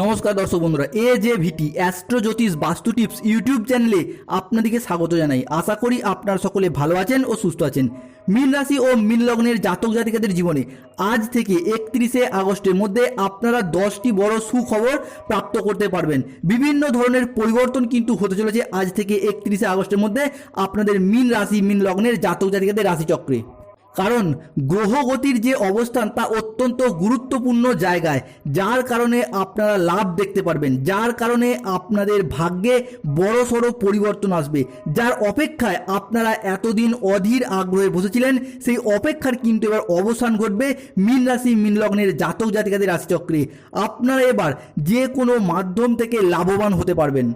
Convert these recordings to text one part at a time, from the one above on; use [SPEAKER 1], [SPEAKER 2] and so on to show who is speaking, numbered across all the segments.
[SPEAKER 1] নমস্কার দর্শক বন্ধুরা, এ জে ভিটি অ্যাস্ট্রো জ্যোতিষ বাস্তু টিপস ইউটিউব চ্যানেলে আপনাদেরকে স্বাগত জানাই। আশা করি আপনারা সকলে ভালো আছেন ও সুস্থ আছেন। মীন রাশি ও মীন লগ্নের জাতক জাতিকাদের জীবনে আজ থেকে একত্রিশে আগস্টের মধ্যে আপনারা দশটি বড় সুখবর প্রাপ্ত করতে পারবেন। বিভিন্ন ধরনের পরিবর্তন কিন্তু হতে চলেছে আজ থেকে একত্রিশে আগস্টের মধ্যে আপনাদের মীন রাশি, মীন লগ্নের জাতক জাতিকাদের রাশিচক্রে। কারণ গ্রহগতির যে অবস্থান তা অত্যন্ত গুরুত্বপূর্ণ জায়গায়, যার কারণে আপনারা লাভ দেখতে পারবেন, যার কারণে আপনাদের ভাগ্যে বড় সড়ো পরিবর্তন আসবে। যার অপেক্ষায় আপনারা এতদিন অধীর আগ্রহে বসেছিলেন, সেই অপেক্ষার কিন্তু এবার অবসান ঘটবে মীন রাশি, মীন লগ্নের জাতক জাতিকাদের রাশিচক্রে। আপনারা এবার যে কোনো মাধ্যম থেকে লাভবান হতে পারবেন।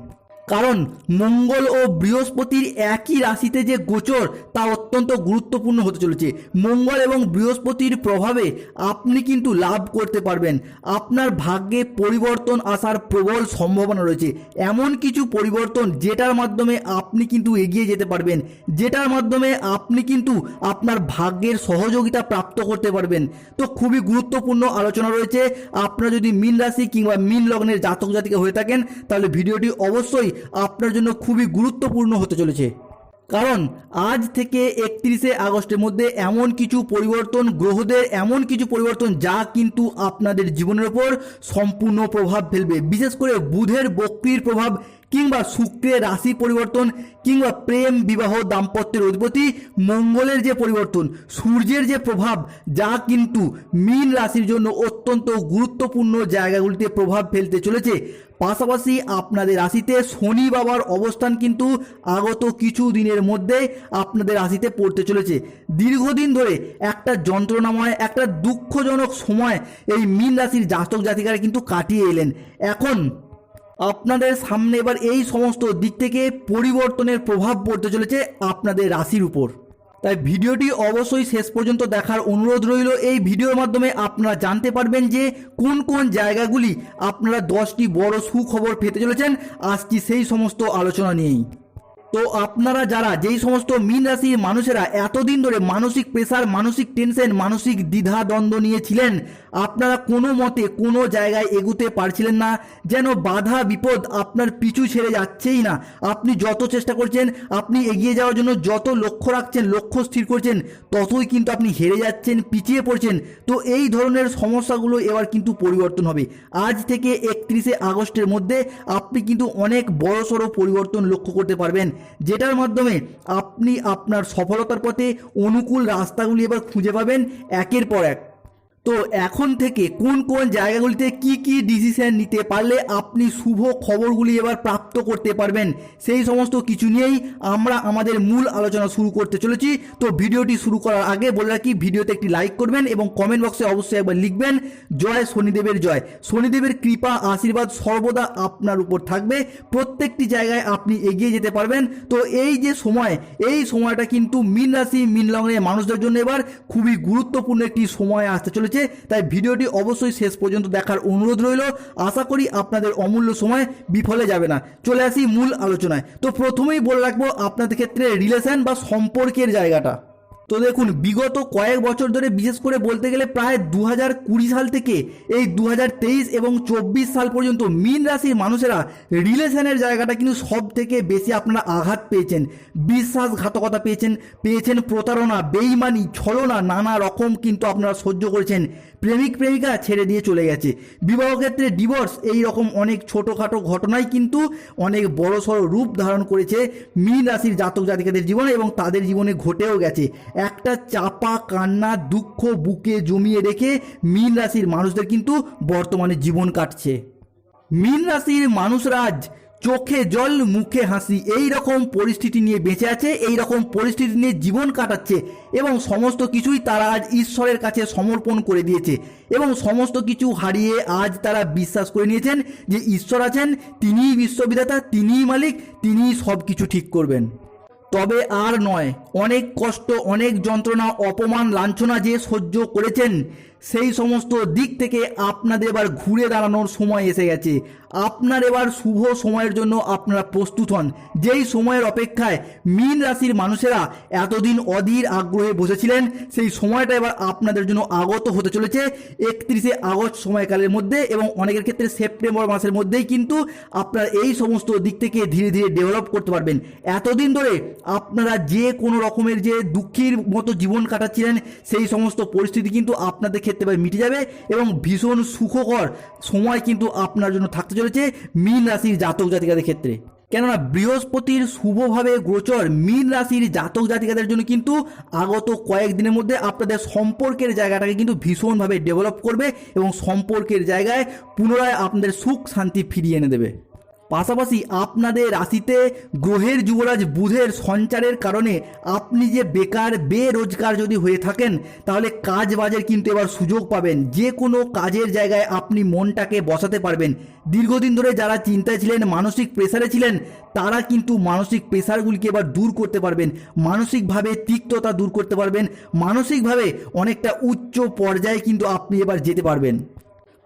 [SPEAKER 1] কারণ মঙ্গল ও বৃহস্পতির একই রাশিতে যে গোচর, তা অত্যন্ত গুরুত্বপূর্ণ হতে চলেছে। মঙ্গল এবং বৃহস্পতির প্রভাবে আপনি কিন্তু লাভ করতে পারবেন। আপনার ভাগ্যে পরিবর্তন আসার প্রবল সম্ভাবনা রয়েছে। এমন কিছু পরিবর্তন যেটার মাধ্যমে আপনি কিন্তু এগিয়ে যেতে পারবেন, যেটার মাধ্যমে আপনি কিন্তু আপনার ভাগ্যের সহযোগিতা প্রাপ্ত করতে পারবেন। তো খুবই গুরুত্বপূর্ণ আলোচনা রয়েছে। আপনারা যদি মিন রাশি কিংবা মিন লগ্নের জাতক জাতিকা হয়ে থাকেন, তাহলে ভিডিওটি অবশ্যই আপনার জন্য খুবই গুরুত্বপূর্ণ হতে চলেছে। কারণ আজ থেকে একত্রিশে আগস্টের মধ্যে এমন কিছু পরিবর্তন, গ্রহদের এমন কিছু পরিবর্তন যা কিন্তু আপনাদের জীবনের ওপর সম্পূর্ণ প্রভাব ফেলবে। বিশেষ করে বুধের বক্রির প্রভাব কিংবা শুক্রের রাশি পরিবর্তন কিংবা প্রেম, বিবাহ, দাম্পত্যের অধিপতি, মঙ্গলের যে পরিবর্তন, সূর্যের যে প্রভাব, যা কিন্তু মীন রাশির জন্য অত্যন্ত গুরুত্বপূর্ণ জায়গাগুলিতে প্রভাব ফেলতে চলেছে। পাশাপাশি আপনাদের রাশিতে শনি বাবার অবস্থান কিন্তু আগত কিছু দিনের মধ্যে আপনাদের রাশিতে পড়তে চলেছে। দীর্ঘদিন ধরে একটা যন্ত্রণাময়, একটা দুঃখজনক সময় এই মীন রাশির জাতক জাতিকারা কিন্তু কাটিয়ে এলেন। এখন আপনাদের সামনে এবার এই সমস্ত দিক থেকে পরিবর্তনের প্রভাব পড়তে চলেছে আপনাদের রাশির উপর। তাই ভিডিওটি অবশ্যই শেষ পর্যন্ত দেখার অনুরোধ রইল। এই ভিডিওর মাধ্যমে আপনারা জানতে পারবেন যে কোন কোন জায়গাগুলি আপনারা দশটি বড় সুখবর পেতে চলেছেন। আজকে সেই সমস্ত আলোচনা নিয়েই। তো আপনারা যারা, যেই সমস্ত মীন রাশির মানুষেরা এতদিন ধরে মানসিক প্রেসার মানসিক টেনশন মানসিক দ্বিধা, দ্বন্দ্ব নিয়েছিলেন, আপনারা কোনো মতে কোনো জায়গায় এগুতে পারছিলেন না, যেন বাধা, বিপদ আপনার পিছু ছেড়ে যাচ্ছেই না। আপনি যত চেষ্টা করছেন, আপনি এগিয়ে যাওয়ার জন্য যত লক্ষ্য রাখছেন, লক্ষ্য স্থির করছেন, ততই কিন্তু আপনি হেরে যাচ্ছেন, পিছিয়ে পড়ছেন। তো এই ধরনের সমস্যাগুলো এবার কিন্তু পরিবর্তন হবে। আজ থেকে একত্রিশে আগস্টের মধ্যে আপনি কিন্তু অনেক বড়সড় পরিবর্তন লক্ষ্য করতে পারবেন। যেটার মাধ্যমে আপনি আপনার সফলতার পথে অনুকূল রাস্তাগুলি এবার খুঁজে পাবেন একের পর এক। তো এখন থেকে কোন কোন জায়গাগুলিতে কি কি ডিসিশন নিতে পারলে আপনি শুভ খবরগুলি এবার প্রাপ্ত করতে পারবেন, সেই সমস্ত কিছু নিয়েই আমরা আমাদের মূল আলোচনা শুরু করতে চলেছি। তো ভিডিওটি শুরু করার আগে বলে রাখি, ভিডিওতে একটি লাইক করবেন এবং কমেন্ট বক্সে অবশ্যই একবার লিখবেন, জয় শনিদেবের জয়। শনিদেবের কৃপা, আশীর্বাদ সর্বদা আপনার উপর থাকবে। প্রত্যেকটি জায়গায় আপনি এগিয়ে যেতে পারবেন। তো এই যে সময়, এই সময়টা কিন্তু মিন রাশি, মিন লগ্নের মানুষদের জন্য এবার খুবই গুরুত্বপূর্ণ একটি সময় আসতে চলেছে। তাই ভিডিওটি অবশ্যই শেষ পর্যন্ত দেখার অনুরোধ রইল। আশা করি আপনাদের অমূল্য সময় বিফলে যাবে না। চলে আসি মূল আলোচনায়। তো প্রথমেই বলে রাখব আপনাদের ক্ষেত্রে রিলেশন বা সম্পর্কের জায়গাটা। তো দেখুন, বিগত কয়েক বছর ধরে বিশেষ করে বলতে গেলে প্রায় দু হাজার কুড়ি সাল থেকে এই দু হাজার তেইশ এবং চব্বিশ সাল পর্যন্ত মিন রাশির মানুষেরা রিলেশনের জায়গাটা কিন্তু সব থেকে বেশি আপনারা আঘাত পেয়েছেন। বিশ্বাসঘাতকতা পেয়েছেন পেয়েছেন প্রতারণা, বেইমানি, ছলনা, নানা রকম কিন্তু আপনারা সহ্য করেছেন। প্রেমিক, প্রেমিকা ছেড়ে দিয়ে চলে গেছে। বিবাহ ক্ষেত্রে ডিভোর্স এই রকম অনেক ছোটোখাটো ঘটনাই কিন্তু অনেক বড় সড়ো রূপ ধারণ করেছে মীন রাশির জাতক জাতিকাদের জীবনে এবং তাদের জীবনে ঘটেও গেছে। একটা চাপা কান্না, দুঃখ বুকে জমিয়ে রেখে মীন রাশির মানুষদের কিন্তু বর্তমানে জীবন কাটছে। মীন রাশির মানুষরা আজ চোখে জল, মুখে হাসি, এই রকম পরিস্থিতি নিয়ে বেঁচে আছে, এই রকম পরিস্থিতি নিয়ে জীবন কাটাচ্ছে এবং সমস্ত কিছুই তারা আজ ঈশ্বরের কাছে সমর্পণ করে দিয়েছে এবং সমস্ত কিছু হারিয়ে আজ তারা বিশ্বাস করে নিয়েছেন যে ঈশ্বর আছেন, তিনিই বিশ্ববিধাতা, তিনিই মালিক, তিনিই সব কিছু ঠিক করবেন। তবে আর নয় অনেক কষ্ট অনেক যন্ত্রণা অপমান লাঞ্ছনা যে সহ্য করেছেন সেই সমস্ত দিক থেকে আপনাদের এবার ঘুরে দাঁড়ানোর সময় এসে গেছে। আপনার এবার শুভ সময়ের জন্য আপনারা প্রস্তুত হন। যেই সময়ের অপেক্ষায় মীন রাশির মানুষেরা এতদিন অধীর আগ্রহে বসেছিলেন, সেই সময়টা এবার আপনাদের জন্য আগত হতে চলেছে। একত্রিশে আগস্ট সময়কালের মধ্যে এবং অনেকের ক্ষেত্রে সেপ্টেম্বর মাসের মধ্যেই কিন্তু আপনারা এই সমস্ত দিক থেকে ধীরে ধীরে ডেভেলপ করতে পারবেন। এতদিন ধরে আপনারা যে কোনো রকমের যে দুঃখীর মতো জীবন কাটাচ্ছিলেন, সেই সমস্ত পরিস্থিতি কিন্তু আপনাদের ক্ষেত্রে এবার মিটে যাবে এবং ভীষণ সুখকর সময় কিন্তু আপনার জন্য থাকতে চলেছে মীন রাশির জাতক জাতিকাদের ক্ষেত্রে। কেননা বৃহস্পতির শুভভাবে গোচর মীন রাশির জাতক জাতিকাদের জন্য কিন্তু আগত কয়েকদিনের মধ্যে আপনাদের সম্পর্কের জায়গাটাকে কিন্তু ভীষণভাবে ডেভেলপ করবে এবং সম্পর্কের জায়গায় পুনরায় আপনাদের সুখ শান্তি ফিরিয়ে এনে দেবে। পাশাপাশি আপনাদের রাশিতে গ্রহের যুবরাজ বুধের সঞ্চারের কারণে আপনি যে বেকার, বেরোজগার যদি হয়ে থাকেন, তাহলে কাজ বাজের কিন্তু এবার সুযোগ পাবেন। যে কোনো কাজের জায়গায় আপনি মনটাকে বসাতে পারবেন। দীর্ঘদিন ধরে যারা চিন্তায় ছিলেন, মানসিক প্রেসারে ছিলেন, তারা কিন্তু মানসিক প্রেসারগুলিকে এবার দূর করতে পারবেন। মানসিকভাবে তিক্ততা দূর করতে পারবেন। মানসিকভাবে অনেকটা উচ্চ পর্যায়ে কিন্তু আপনি এবার যেতে পারবেন।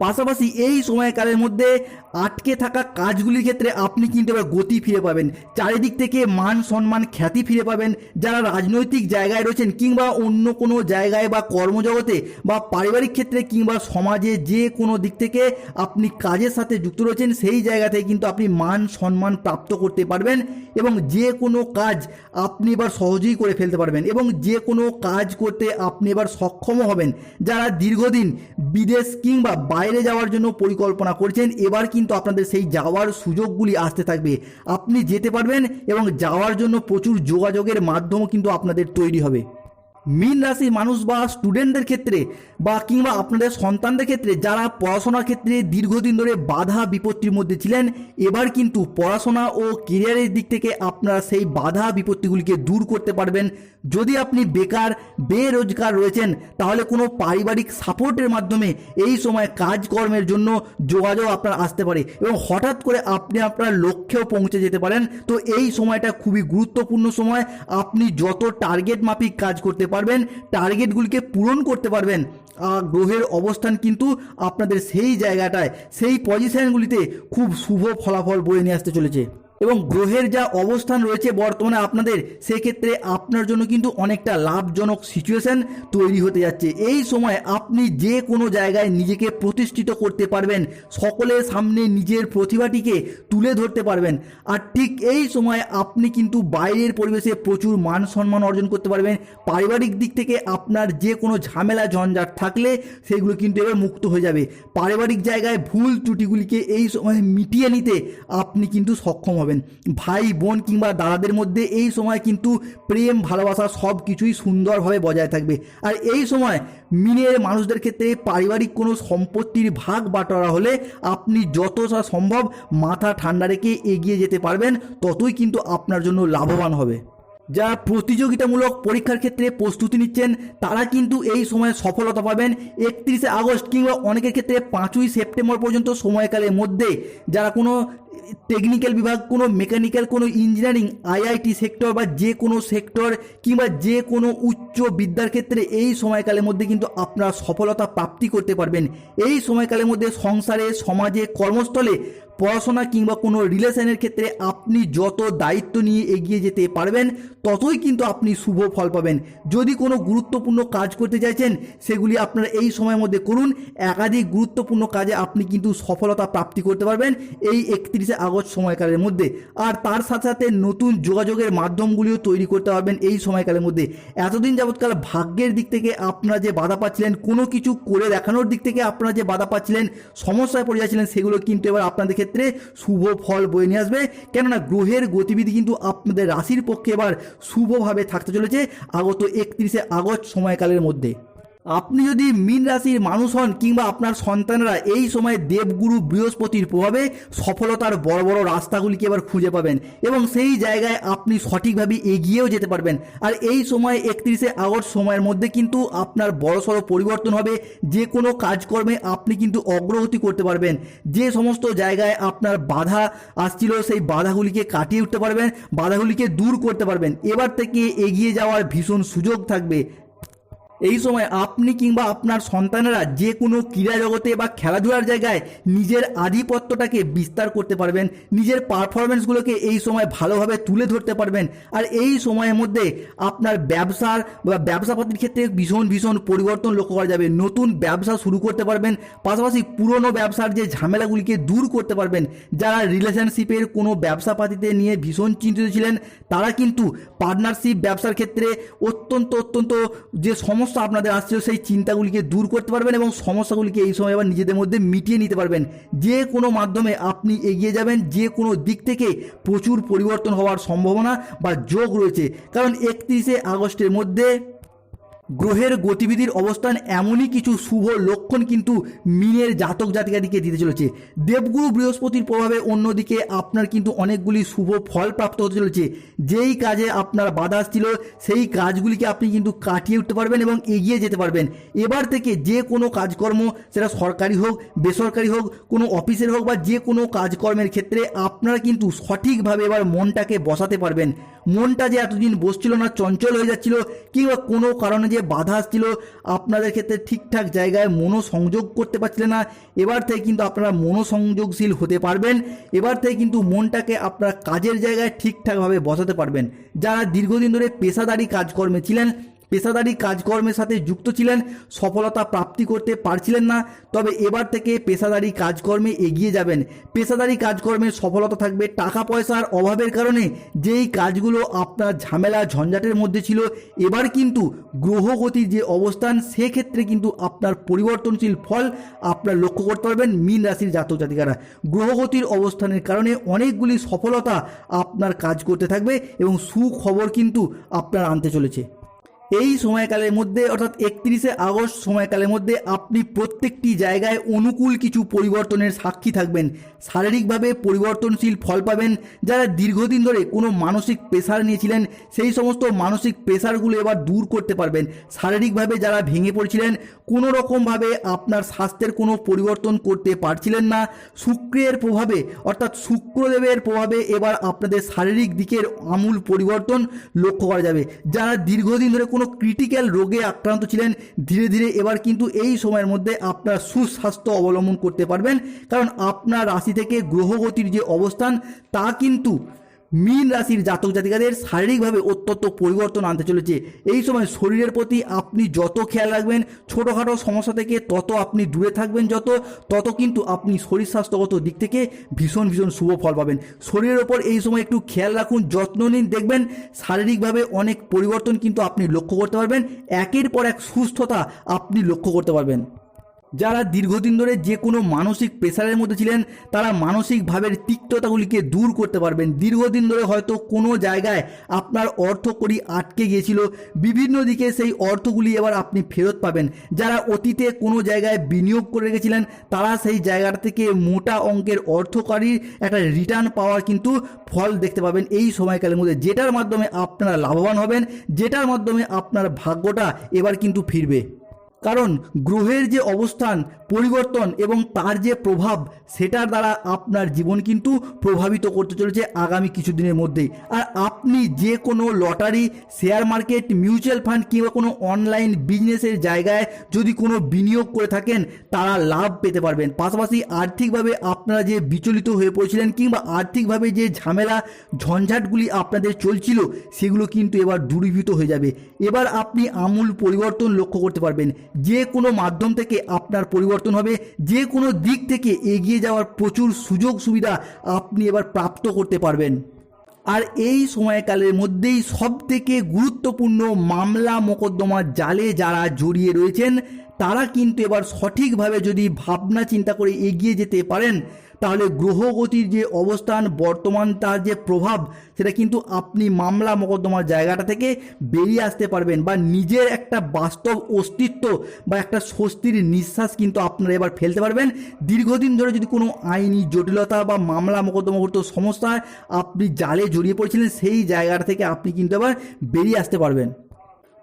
[SPEAKER 1] পাশাপাশি এই সময়কালের মধ্যে আটকে থাকা কাজগুলির ক্ষেত্রে আপনি কিন্তু এবার গতি ফিরে পাবেন। চারিদিক থেকে মান, সম্মান, খ্যাতি ফিরে পাবেন। যারা রাজনৈতিক জায়গায় রয়েছেন কিংবা অন্য কোনো জায়গায় বা কর্মজগতে বা পারিবারিক ক্ষেত্রে কিংবা সমাজে যে কোনো দিক থেকে আপনি কাজের সাথে যুক্ত রয়েছেন, সেই জায়গা থেকে কিন্তু আপনি মান, সম্মান প্রাপ্ত করতে পারবেন এবং যে কোনো কাজ আপনি এবার সহজেই করে ফেলতে পারবেন এবং যে কোনো কাজ করতে আপনি এবার সক্ষম হবেন। যারা দীর্ঘদিন বিদেশ কিংবা বাইরে যাওয়ার জন্য পরিকল্পনা করছেন। এবার কিন্তু আপনাদের সেই যাওয়ার সুযোগগুলি আসতে থাকবে। আপনি যেতে পারবেন এবং যাওয়ার জন্য প্রচুর যোগাযোগের মাধ্যমও কিন্তু আপনাদের তৈরি হবে। মীন রাশির মানুষ বা স্টুডেন্টদের ক্ষেত্রে বা কিংবা আপনাদের সন্তানদের ক্ষেত্রে যারা পড়াশোনার ক্ষেত্রে দীর্ঘদিন ধরে বাধা বিপত্তির মধ্যে ছিলেন, এবার কিন্তু পড়াশোনা ও কেরিয়ারের দিক থেকে আপনারা সেই বাধা বিপত্তিগুলিকে দূর করতে পারবেন। যদি আপনি বেকার, বেরোজগার রয়েছেন, তাহলে কোনো পারিবারিক সাপোর্টের মাধ্যমে এই সময় কাজকর্মের জন্য যোগাযোগ আপনার আসতে পারে এবং হঠাৎ করে আপনি আপনার লক্ষ্যেও পৌঁছে যেতে পারেন। তো এই সময়টা খুবই গুরুত্বপূর্ণ সময়। আপনি যত টার্গেট মাফিক কাজ করতে পারবেন টার্গেটগুলিকে পূরণ করতে পারবেন। আর গ্রহের অবস্থান কিন্তু আপনাদের সেই জায়গাটায়, সেই পজিশনগুলিতে খুব শুভ ফলাফল বয়ে নিয়ে আসতে চলেছে। এবং গ্রহের যা অবস্থান রয়েছে বর্তমানে আপনাদের, সেক্ষেত্রে আপনার জন্য কিন্তু অনেকটা লাভজনক সিচুয়েশন তৈরি হতে যাচ্ছে। এই সময় আপনি যে কোনো জায়গায় নিজেকে প্রতিষ্ঠিত করতে পারবেন, সকলের সামনে নিজের প্রতিভাটিকে তুলে ধরতে পারবেন। আর ঠিক এই সময় আপনি কিন্তু বাইরের পরিবেশে প্রচুর মান সম্মান অর্জন করতে পারবেন। পারিবারিক দিক থেকে আপনার যে কোনো ঝামেলা, ঝঞ্ঝাট থাকলে সেগুলো কিন্তু এবার মুক্ত হয়ে যাবে। পারিবারিক জায়গায় ভুল ত্রুটিগুলিকে এই সময় মিটিয়ে নিতে আপনি কিন্তু সক্ষম হবেন। ভাই, বোন কিংবা দাদাদের মধ্যে এই সময় কিন্তু প্রেম, ভালোবাসা সব কিছুই সুন্দরভাবে বজায় থাকবে। আর এই সময় মিনের মানুষদের ক্ষেত্রে পারিবারিক কোনো সম্পত্তির ভাগ বাটোয়ারা হলে আপনি যতটা সম্ভব মাথা ঠান্ডা রেখে এগিয়ে যেতে পারবেন, ততই কিন্তু আপনার জন্য লাভবান হবে। যারা প্রতিযোগিতামূলক পরীক্ষার ক্ষেত্রে প্রস্তুতি নিচ্ছেন, তারা কিন্তু এই সময় সফলতা পাবেন একত্রিশে আগস্ট কিংবা অনেকের ক্ষেত্রে পাঁচই সেপ্টেম্বর পর্যন্ত সময়কালের মধ্যে। যারা কোনো টেকনিক্যাল বিভাগ, কোনো মেকানিক্যাল কোনো ইঞ্জিনিয়ারিং আইআইটি সেক্টর বা যে কোনো সেক্টর কিংবা যে কোনো উচ্চ বিদ্যার ক্ষেত্রে এই সময়কালের মধ্যে কিন্তু আপনারা সফলতা প্রাপ্তি করতে পারবেন। এই সময়কালের মধ্যে সংসারে, সমাজে, কর্মস্থলে পড়াশোনা কিংবা কোনো রিলেশনের ক্ষেত্রে আপনি যত দায়িত্ব নিয়ে এগিয়ে যেতে পারবেন, ততই কিন্তু আপনি শুভ ফল পাবেন। যদি কোনো গুরুত্বপূর্ণ কাজ করতে চাইছেন, সেগুলি আপনারা এই সময়ের মধ্যে করুন। একাধিক গুরুত্বপূর্ণ কাজে আপনি কিন্তু সফলতা প্রাপ্তি করতে পারবেন এই একত্রিশে আগস্ট সময়কালের মধ্যে। আর তার সাথে সাথে নতুন যোগাযোগের মাধ্যমগুলিও তৈরি করতে পারবেন এই সময়কালের মধ্যে। এতদিন যাবৎকাল ভাগ্যের দিক থেকে আপনারা যে বাধা পাচ্ছিলেন, কোনো কিছু করে দেখানোর দিক থেকে আপনারা যে বাধা পাচ্ছিলেন, সমস্যায় পড়ে যাচ্ছিলেন, সেগুলো কিন্তু এবার আপনাদের ক্ষেত্রে শুভ ফল বয়ে নিয়ে আসবে। কেননা গ্রহের গতিবিধি কিন্তু আপনাদের রাশির পক্ষে এবার শুভভাবে থাকতে চলেছে আগত একত্রিশে আগস্ট সময়কালের মধ্যে। আপনি যদি মীন রাশির মানুষ হন কিংবা আপনার সন্তানরা এই সময় দেবগুরু বৃহস্পতির প্রভাবে সফলতার বড় বড় রাস্তাগুলিকে এবার খুঁজে পাবেন এবং সেই জায়গায় আপনি সঠিকভাবে এগিয়েও যেতে পারবেন। আর এই সময় একত্রিশে আগস্ট সময়ের মধ্যে কিন্তু আপনার বড়সড় পরিবর্তন হবে। যে কোনো কাজকর্মে আপনি কিন্তু অগ্রগতি করতে পারবেন। যে সমস্ত জায়গায় আপনার বাধা আসছিল সেই বাধাগুলিকে কাটিয়ে উঠতে পারবেন, বাধাগুলিকে দূর করতে পারবেন। এবার থেকে এগিয়ে যাওয়ার ভীষণ সুযোগ থাকবে। এই সময় আপনি কিংবা আপনার সন্তানেরা যে কোনো ক্রীড়া জগতে বা খেলাধুলার জায়গায় নিজের আধিপত্যটাকে বিস্তার করতে পারবেন, নিজের পারফরমেন্সগুলোকে এই সময় ভালোভাবে তুলে ধরতে পারবেন। আর এই সময়ের মধ্যে আপনার ব্যবসার বা ব্যবসাপাতির ক্ষেত্রে ভীষণ ভীষণ পরিবর্তন লক্ষ্য করা যাবে। নতুন ব্যবসা শুরু করতে পারবেন, পাশাপাশি পুরনো ব্যবসার যে ঝামেলাগুলিকে দূর করতে পারবেন। যারা রিলেশনশিপের কোনো ব্যবসাপাতিতে নিয়ে ভীষণ চিন্তিত ছিলেন, তারা কিন্তু পার্টনারশিপ ব্যবসার ক্ষেত্রে অত্যন্ত অত্যন্ত যে সমস্যা আপনাদের আসছিল সেই চিন্তাগুলিকে দূর করতে পারবেন এবং সমস্যাগুলিকে এই সময় আবার নিজেদের মধ্যে মিটিয়ে নিতে পারবেন। যে কোনো মাধ্যমে আপনি এগিয়ে যাবেন, যে কোনো দিক থেকে প্রচুর পরিবর্তন হওয়ার সম্ভাবনা বা যোগ রয়েছে। কারণ একত্রিশে আগস্টের মধ্যে গ্রহের গতিবিধির অবস্থান এমনই কিছু শুভ লক্ষণ কিন্তু মিনের জাতক জাতিকাদিকে দিতে চলেছে। দেবগুরু বৃহস্পতির প্রভাবে অন্যদিকে আপনার কিন্তু অনেকগুলি শুভ ফল প্রাপ্ত হতে চলেছে। যেই কাজে আপনার বাধা ছিল সেই কাজগুলিকে আপনি কিন্তু কাটিয়ে উঠতে পারবেন এবং এগিয়ে যেতে পারবেন। এবার থেকে যে কোনো কাজকর্ম, সেটা সরকারি হোক, বেসরকারি হোক, কোনো অফিসের হোক বা যে কোনো কাজকর্মের ক্ষেত্রে আপনারা কিন্তু সঠিকভাবে এবার মনটাকে বসাতে পারবেন। মনটা যে এতদিন বসছিল না, চঞ্চল হয়ে যাচ্ছিল, কিংবা কোনো কারণে যে বাধা আসছিল, আপনাদের ক্ষেত্রে ঠিকঠাক জায়গায় মনোসংযোগ করতে পারছিলেন না। এবার থেকে কিন্তু আপনারা মনোসংযোগশীল হতে পারবেন। এবার থেকে কিন্তু মনটাকে আপনারা কাজের জায়গায় ঠিকঠাকভাবে বসাতে পারবেন। যারা দীর্ঘদিন ধরে পেশাদারি কাজকর্মে ছিলেন পেশাদারি কাজকর্মের সাথে যুক্ত ছিলেন, সফলতা প্রাপ্তি করতে পারছিলেন না, তবে এবার থেকে পেশাদারি কাজকর্মে এগিয়ে যাবেন। পেশাদারি কাজকর্মের সফলতা থাকবে টাকা পয়সার অভাবের কারণে। যেই কাজগুলো আপনার ঝামেলা ঝঞ্ঝাটের মধ্যে ছিল, এবার কিন্তু গ্রহগতির যে অবস্থান, সেক্ষেত্রে কিন্তু আপনার পরিবর্তনশীল ফল আপনার লক্ষ্য করতে পারবেন মীন রাশির জাতক জাতিকারা। গ্রহগতির অবস্থানের কারণে অনেকগুলি সফলতা আপনার কাজ করতে থাকবে এবং সুখবর কিন্তু আপনার আনতে চলেছে। এই সময়কালের মধ্যে, অর্থাৎ একত্রিশে আগস্ট সময়কালের মধ্যে আপনি প্রত্যেকটি জায়গায় অনুকূল কিছু পরিবর্তনের সাক্ষী থাকবেন। শারীরিকভাবে পরিবর্তনশীল ফল পাবেন। যারা দীর্ঘদিন ধরে কোনো মানসিক প্রেশার নিয়েছিলেন, সেই সমস্ত মানসিক প্রেশারগুলো এবার দূর করতে পারবেন। শারীরিকভাবে যারা ভেঙে পড়ছিলেন, কোনো রকমভাবে আপনার স্বাস্থ্যের কোনো পরিবর্তন করতে পারছিলেন না। শুক্রের প্রভাবে, অর্থাৎ শুক্রদেবের প্রভাবে এবার আপনাদের শারীরিক দিকের আমূল পরিবর্তন লক্ষ্য করা যাবে। যারা দীর্ঘদিন ধরে কোনো ক্রিটিক্যাল রোগে আক্রান্ত ছিলেন, ধীরে ধীরে এবার কিন্তু এই সময়ের মধ্যে আপনার সুস্বাস্থ্য অবলম্বন করতে পারবেন। কারণ আপনার রাশি থেকে গ্রহগতির যে অবস্থান, তা কিন্তু মীন রাশির জাতক জাতিকাদের শারীরিকভাবে অত্যন্ত পরিবর্তন আনতে চলেছে। এই সময় শরীরের প্রতি আপনি যত খেয়াল রাখবেন, ছোটোখাটো সমস্যা থেকে তত আপনি দূরে থাকবেন যত, তত কিন্তু আপনি শরীর স্বাস্থ্যগত দিক থেকে ভীষণ ভীষণ শুভ ফল পাবেন। শরীরের ওপর এই সময় একটু খেয়াল রাখুন, যত্ন নিন, দেখবেন শারীরিকভাবে অনেক পরিবর্তন কিন্তু আপনি লক্ষ্য করতে পারবেন। একের পর এক সুস্থতা আপনি লক্ষ্য করতে পারবেন। যারা দীর্ঘদিন ধরে যে কোনো মানসিক প্রেশারের মধ্যে ছিলেন, তারা মানসিকভাবে তিক্ততাগুলিকে দূর করতে পারবেন। দীর্ঘদিন ধরে হয়তো কোনো জায়গায় আপনার অর্থকড়ি আটকে গিয়েছিল, বিভিন্ন দিকে সেই অর্থগুলি এবার আপনি ফেরত পাবেন। যারা অতীতে কোনো জায়গায় বিনিয়োগ করে রেখেছিলেন, তারা সেই জায়গাটা থেকে মোটা অঙ্কের অর্থকারীর একটা রিটার্ন পাওয়ার কিন্তু ফল দেখতে পাবেন এই সময়কালের মধ্যে। যেটার মাধ্যমে আপনারা লাভবান হবেন, যেটার মাধ্যমে আপনার ভাগ্যটা এবার কিন্তু ফিরবে। কারণ গ্রহের যে অবস্থান, পরিবর্তন এবং তার যে প্রভাব, সেটার দ্বারা আপনার জীবন কিন্তু প্রভাবিত করতে চলেছে আগামী কিছুদিনের মধ্যেই। আর আপনি যে কোনো lottery, share market, mutual fund কিংবা কোনো অনলাইন বিজনেসের জায়গায় যদি কোনো বিনিয়োগ করে থাকেন, তারা লাভ পেতে পারবেন। পাশাপাশি আর্থিকভাবে আপনারা যে বিচলিত হয়ে পড়েছিলেন কিংবা আর্থিকভাবে যে ঝামেলা, ঝঞ্ঝাটগুলি আপনাদের চলছিল, সেগুলো কিন্তু এবার দূরীভূত হয়ে যাবে। এবার আপনি আমূল পরিবর্তন লক্ষ্য করতে পারবেন। যে কোনো মাধ্যম থেকে আপনার পরিবর্তন হবে, যে কোনো দিক থেকে এগিয়ে যাওয়ার প্রচুর সুযোগ সুবিধা আপনি এবার প্রাপ্ত করতে পারবেন। আর এই সময়কালের মধ্যেই সব থেকে গুরুত্বপূর্ণ মামলা মোকদ্দমা জালে যারা জড়িয়ে রয়েছেন, তারা কিন্তু এবার সঠিকভাবে যদি ভাবনা চিন্তা করে এগিয়ে যেতে পারেন তাহলে গ্রহগতির যে অবস্থান, বর্তমান তার যে প্রভাব, সেটা কিন্তু আপনি মামলা মোকদ্দমার জায়গাটা থেকে বেরিয়ে আসতে পারবেন বা নিজের একটা বাস্তব অস্তিত্ব বা একটা স্বস্তির নিঃশ্বাস কিন্তু আপনারা এবার ফেলতে পারবেন। দীর্ঘদিন ধরে যদি কোনো আইনি জটিলতা বা মামলা মোকদ্দমাগত সমস্যায় আপনি জালে জড়িয়ে পড়েছিলেন, সেই জায়গাটা থেকে আপনি কিন্তু এবার বেরিয়ে আসতে পারবেন।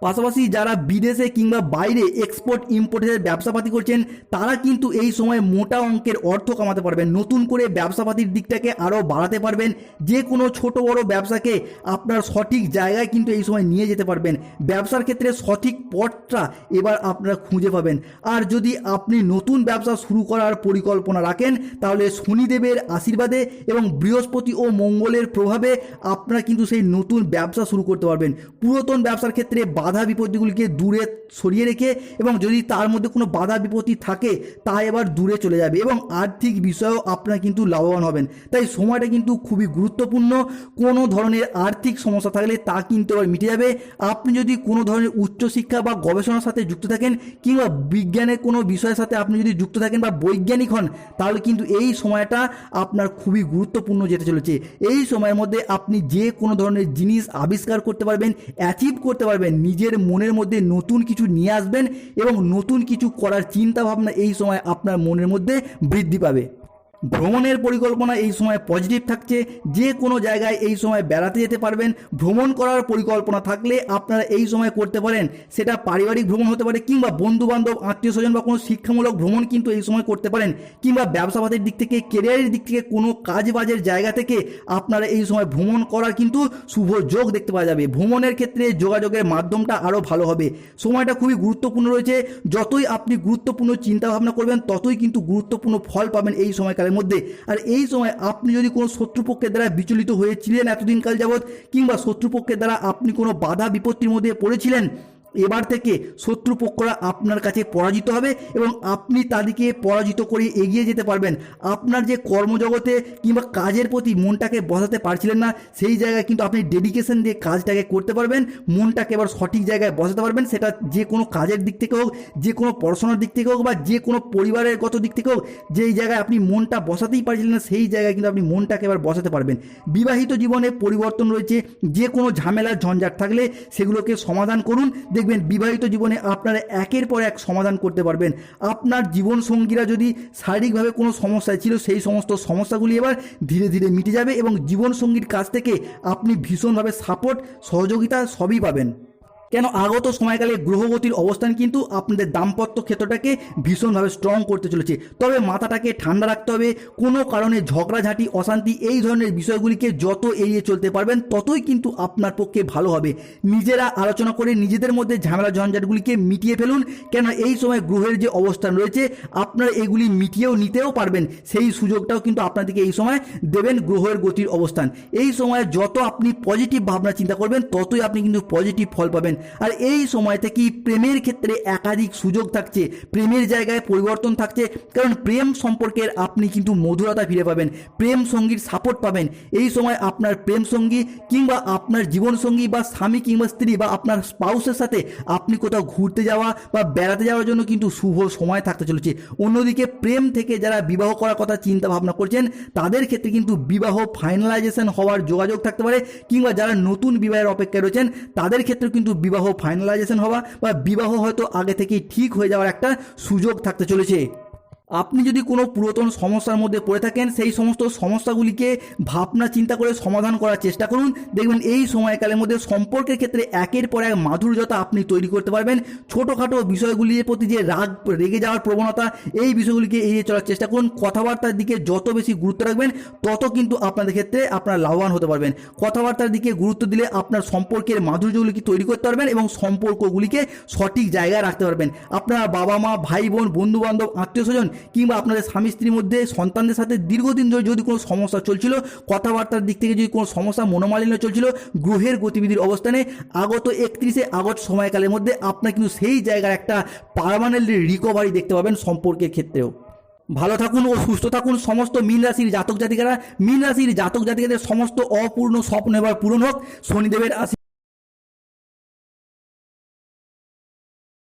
[SPEAKER 1] পাশাপাশি যারা বিদেশে কিংবা বাইরে এক্সপোর্ট ইম্পোর্টের ব্যবসাপাতি করছেন, তারা কিন্তু এই সময় মোটা অঙ্কের অর্থ কামাতে পারবেন। নতুন করে ব্যবসাপাতির দিকটাকে আরও বাড়াতে পারবেন। যে কোনো ছোট বড় ব্যবসাকে আপনার সঠিক জায়গায় কিন্তু এই সময় নিয়ে যেতে পারবেন। ব্যবসার ক্ষেত্রে সঠিক পথটা এবার আপনারা খুঁজে পাবেন। আর যদি আপনি নতুন ব্যবসা শুরু করার পরিকল্পনা রাখেন, তাহলে শনিদেবের আশীর্বাদে এবং বৃহস্পতি ও মঙ্গলের প্রভাবে আপনারা কিন্তু সেই নতুন ব্যবসা শুরু করতে পারবেন। পুরাতন ব্যবসার ক্ষেত্রে বাধা বিপত্তিগুলিকে দূরে সরিয়ে রেখে এবং যদি তার মধ্যে কোনো বাধা বিপত্তি থাকে, তা এবার দূরে চলে যাবে এবং আর্থিক বিষয়েও আপনারা কিন্তু লাভবান হবেন। তাই সময়টা কিন্তু খুবই গুরুত্বপূর্ণ। কোনো ধরনের আর্থিক সমস্যা থাকলে তা কিন্তু এবার মিটে যাবে। আপনি যদি কোনো ধরনের উচ্চশিক্ষা বা গবেষণার সাথে যুক্ত থাকেন কিংবা বিজ্ঞানের কোনো বিষয়ের সাথে আপনি যদি যুক্ত থাকেন বা বৈজ্ঞানিক হন, তাহলে কিন্তু এই সময়টা আপনার খুবই গুরুত্বপূর্ণ যেতে চলেছে। এই সময়ের মধ্যে আপনি যে কোনো ধরনের জিনিস আবিষ্কার করতে পারবেন অ্যাচিভ করতে পারবেন নিজের মনের মধ্যে নতুন কিছু নিয়ে আসবেন এবং নতুন কিছু করার চিন্তা ভাবনা এই সময় আপনার মনের মধ্যে বৃদ্ধি পাবে। ভ্রমণের পরিকল্পনা এই সময় পজিটিভ থাকছে। যে কোনো জায়গায় এই সময় বেড়াতে যেতে পারবেন। ভ্রমণ করার পরিকল্পনা থাকলে আপনারা এই সময় করতে পারেন। সেটা পারিবারিক ভ্রমণ হতে পারে কিংবা বন্ধু বান্ধব আত্মীয় স্বজন বা কোনো শিক্ষামূলক ভ্রমণ কিন্তু এই সময় করতে পারেন। কিংবা ব্যবসাবাদের দিক থেকে কেরিয়ারের দিক থেকে কোনো কাজ বাজের জায়গা থেকে আপনারা এই সময় ভ্রমণ করার কিন্তু শুভ যোগ দেখতে পাওয়া যাবে। ভ্রমণের ক্ষেত্রে যোগাযোগের মাধ্যমটা আরও ভালো হবে। সময়টা খুবই গুরুত্বপূর্ণ রয়েছে। যতই আপনি গুরুত্বপূর্ণ চিন্তা ভাবনা করবেন, ততই কিন্তু গুরুত্বপূর্ণ ফল পাবেন এই সময়কালের মধ্যে। আর এই সময় আপনি যদি কোনো শত্রুপক্ষের দ্বারা বিচলিত হয়েছিলেন এতদিন কাল যাবৎ, কিংবা শত্রুপক্ষের দ্বারা আপনি কোনো বাধা বিপত্তির মধ্যে পড়েছিলেন এবার থেকে শত্রুপক্ষরা আপনার কাছে পরাজিত হবে এবং আপনি তাদেরকে পরাজিত করে এগিয়ে যেতে পারবেন। আপনার যে কর্মজগতে কিংবা কাজের প্রতি মনটাকে বসাতে পারছিলেন না, সেই জায়গায় কিন্তু আপনি ডেডিকেশন দিয়ে কাজটাকে করতে পারবেন, মনটাকে এবার সঠিক জায়গায় বসাতে পারবেন। সেটা যে কোনো কাজের দিক থেকে হোক, যে কোনো পড়াশোনার দিক থেকে হোক বা যে কোনো পরিবারের গত দিক থেকে হোক, যেই জায়গায় আপনি মনটা বসাতেই পারছিলেন না, সেই জায়গায় কিন্তু আপনি মনটাকে এবার বসাতে পারবেন। বিবাহিত জীবনে পরিবর্তন রয়েছে, যে কোনো ঝামেলার ঝঞ্ঝাট থাকলে সেগুলোকে সমাধান করুন। দেখবেন বিবাহিত জীবনে আপনারা একের পর এক সমাধান করতে পারবেন। আপনার জীবন সঙ্গীরা যদি শারীরিকভাবে কোনো সমস্যায় ছিল, সেই সমস্ত সমস্যাগুলি এবার ধীরে ধীরে মিটে যাবে এবং জীবন সঙ্গীর কাছ থেকে আপনি ভীষণভাবে সাপোর্ট সহযোগিতা সবই পাবেন। কেন আগত সময়কালে গ্রহগতির অবস্থান কিন্তু আপনাদের দাম্পত্য ক্ষেত্রটাকে ভীষণভাবে স্ট্রং করতে চলেছে। তবে মাথাটাকে ঠান্ডা রাখতে হবে। কোনো কারণে ঝগড়াঝাঁটি, অশান্তি এই ধরনের বিষয়গুলিকে যত এড়িয়ে চলতে পারবেন, ততই কিন্তু আপনার পক্ষে ভালো হবে। নিজেরা আলোচনা করে নিজেদের মধ্যে ঝামেলা ঝঞ্ঝাটগুলিকে মিটিয়ে ফেলুন। কেন এই সময় গ্রহের যে অবস্থান রয়েছে, আপনারা এগুলি মিটিয়েও নিতেও পারবেন। সেই সুযোগটাও কিন্তু আপনাদেরকে এই সময় দেবেন গ্রহের গতির অবস্থান। এই সময় যত আপনি পজিটিভ ভাবনা চিন্তা করবেন, ততই আপনি কিন্তু পজিটিভ ফল পাবেন। আর এই সময় থেকেই প্রেমের ক্ষেত্রে একাধিক সুযোগ থাকছে? প্রেমের জায়গায় পরিবর্তন থাকছে? কারণ প্রেম সম্পর্কের আপনি কিন্তু মধুরতা ফিরে পাবেন, প্রেম সঙ্গীর সাপোর্ট পাবেন। এই সময় আপনার প্রেম সঙ্গী কিংবা আপনার জীবনসঙ্গী বা স্বামী কিংবা স্ত্রী বা আপনার স্পাউসের সাথে আপনি কোথাও ঘুরতে যাওয়া বা বেড়াতে যাওয়ার জন্য কিন্তু শুভ সময় থাকতে চলেছে। অন্যদিকে প্রেম থেকে যারা বিবাহ করার কথা চিন্তা ভাবনা করছেন, তাদের ক্ষেত্রে কিন্তু বিবাহ ফাইনালাইজেশন হওয়ার যোগাযোগ থাকতে পারে কিংবা যারা নতুন বিবাহের অপেক্ষায় রয়েছেন, তাদের ক্ষেত্রে কিন্তু বিবাহ ফাইনালাইজেশন হওয়া বা বিবাহ হয়তো আগে থেকেই ঠিক হয়ে যাওয়ার একটা সুযোগ থাকতে চলেছে। আপনি যদি কোনো পুরাতন সমস্যার মধ্যে পড়ে থাকেন, সেই সমস্ত সমস্যাগুলিকে ভাবনা, চিন্তা করে সমাধান করার চেষ্টা করুন। দেখবেন এই সময়কালের মধ্যে সম্পর্কের ক্ষেত্রে একের পর এক মাধুর্যতা আপনি তৈরি করতে পারবেন। ছোটোখাটো বিষয়গুলির প্রতি যে রাগ, রেগে যাওয়ার প্রবণতা, এই বিষয়গুলিকে এড়িয়ে চলার চেষ্টা করুন। কথাবার্তার দিকে যত বেশি গুরুত্ব রাখবেন, তত কিন্তু আপনাদের ক্ষেত্রে আপনারা লাভবান হতে পারবেন। কথাবার্তার দিকে গুরুত্ব দিলে আপনার সম্পর্কের মাধুর্যগুলিকে তৈরি করতে পারবেন এবং সম্পর্কগুলিকে সঠিক জায়গায় রাখতে পারবেন। আপনার বাবা মা ভাই বোন বন্ধু বান্ধব আত্মীয় স্বজন কিংবা আপনাদের স্বামী স্ত্রীর মধ্যে সন্তানদের সাথে দীর্ঘদিন ধরে যদি কোনো সমস্যা চলছিল, কথাবার্তার দিক থেকে যদি কোনো সমস্যা মনোমালিন্য চলছিল, গ্রহের গতিবিধির অবস্থানে আগত একত্রিশে আগস্ট সময়কালের মধ্যে আপনার কিন্তু সেই জায়গার একটা পারমানেন্ট রিকভারি দেখতে পাবেন সম্পর্কের ক্ষেত্রেও। ভালো থাকুন ও সুস্থ থাকুন। সমস্ত মীন রাশির জাতক জাতিকারা, মীন রাশির জাতক জাতিকাদের সমস্ত অপূর্ণ স্বপ্ন এবার পূরণ হোক। শনিদেবের আশীর্বাদ